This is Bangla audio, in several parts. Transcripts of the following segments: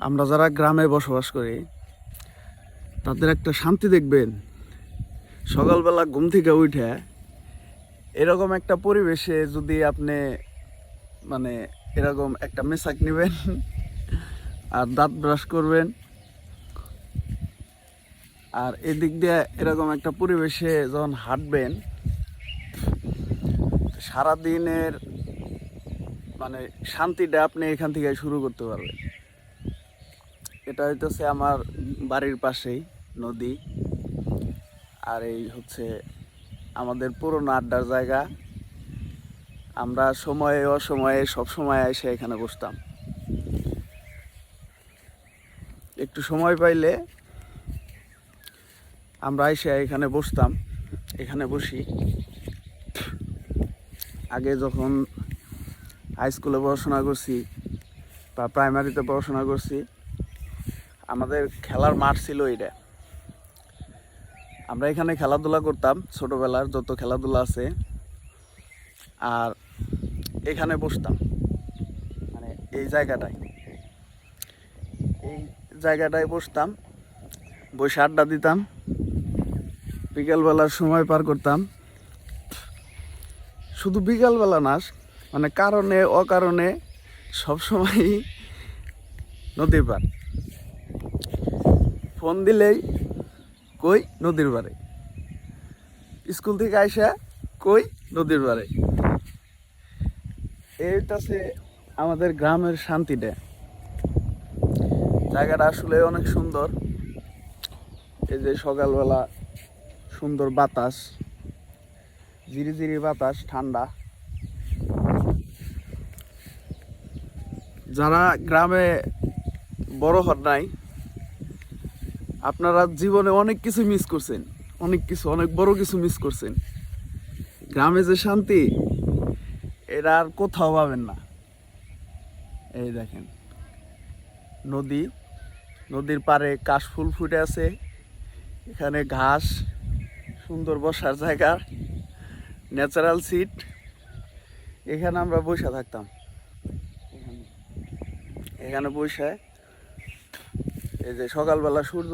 আমরা যারা গ্রামে বসবাস করি, তাদের একটা শান্তি দেখবেন। সকালবেলা ঘুম থেকে উঠে এরকম একটা পরিবেশে যদি আপনি মানে এরকম একটা মেশাক নেবেন আর দাঁত ব্রাশ করবেন, আর এদিক দিয়ে এরকম একটা পরিবেশে যখন হাঁটবেন, সারাদিনের মানে শান্তিটা আপনি এখান থেকে শুরু করতে পারবেন। এটা হইতেছে আমার বাড়ির পাশেই, নদী। আর এই হচ্ছে আমাদের পুরোনো আড্ডার জায়গা। আমরা সময়ে অসময়ে সব সময় এসে এখানে বসতাম। একটু সময় পাইলে আমরা এসে এখানে বসতাম, এখানে বসি। আগে যখন হাই স্কুলে পড়াশোনা করছি বা প্রাইমারিতে পড়াশোনা করছি আমাদের খেলার মাঠ ছিল এটা আমরা এখানে খেলাধুলা করতাম ছোটবেলার যত খেলাধুলা আছে, আর এখানে বসতাম মানে এই জায়গাটায়। এই জায়গাটায় বসতাম, বসে আড্ডা দিতাম, বিকেলবেলার সময় পার করতাম। শুধু বিকালবেলা না মানে কারণে, অকারণে সবসময়ই নদীর পার ফোন দিলেই কই নদীর পারে স্কুল থেকে আইসা কই নদীর পারে এইটাছে আমাদের গ্রামের শান্তিটা। জায়গাটা আসলে অনেক সুন্দর। এই যে সকালবেলা সুন্দর বাতাস জিরি জিরি বাতাস, ঠান্ডা। যারা গ্রামে বড় হন নাই আপনারা জীবনে অনেক কিছু মিস করছেন। অনেক কিছু, অনেক বড় কিছু মিস করছেন। গ্রামে যে শান্তি, এরা আর কোথাও পাবেন না। এই দেখেন, নদী, নদীর পাড়ে কাশফুল ফুটে আছে। এখানে ঘাস, সুন্দর বসার জায়গা ন্যাচারাল সিট এখানে আমরা বসে থাকতাম। এখানে বসে এই যে সকালবেলা সূর্য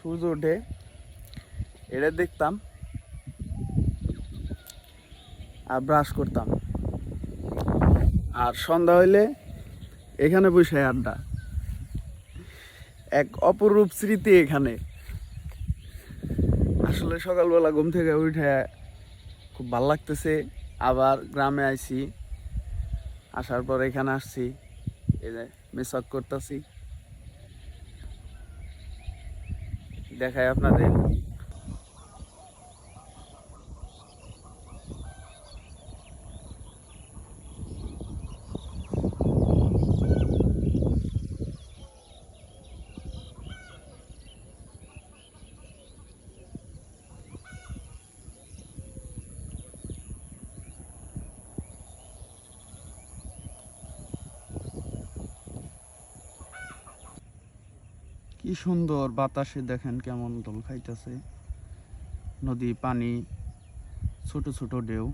সূর্য ওঠে, এটা দেখতাম আর ব্রাশ করতাম। আর সন্ধ্যা হইলে এখানে বসে আড্ডা। এক অপরূপ স্মৃতি এখানে। আসলে সকালবেলা ঘুম থেকে উঠে খুব ভালো লাগতেছে। আবার গ্রামে আইছি, আসার পর এখানে আসছি, এই যে মিসক করতেছি। দেখাই আপনাদের কি সুন্দর বাতাসে দেখেন কেমন দোল খাইতেছে। নদী পানি ছোট ছোট ঢেউ।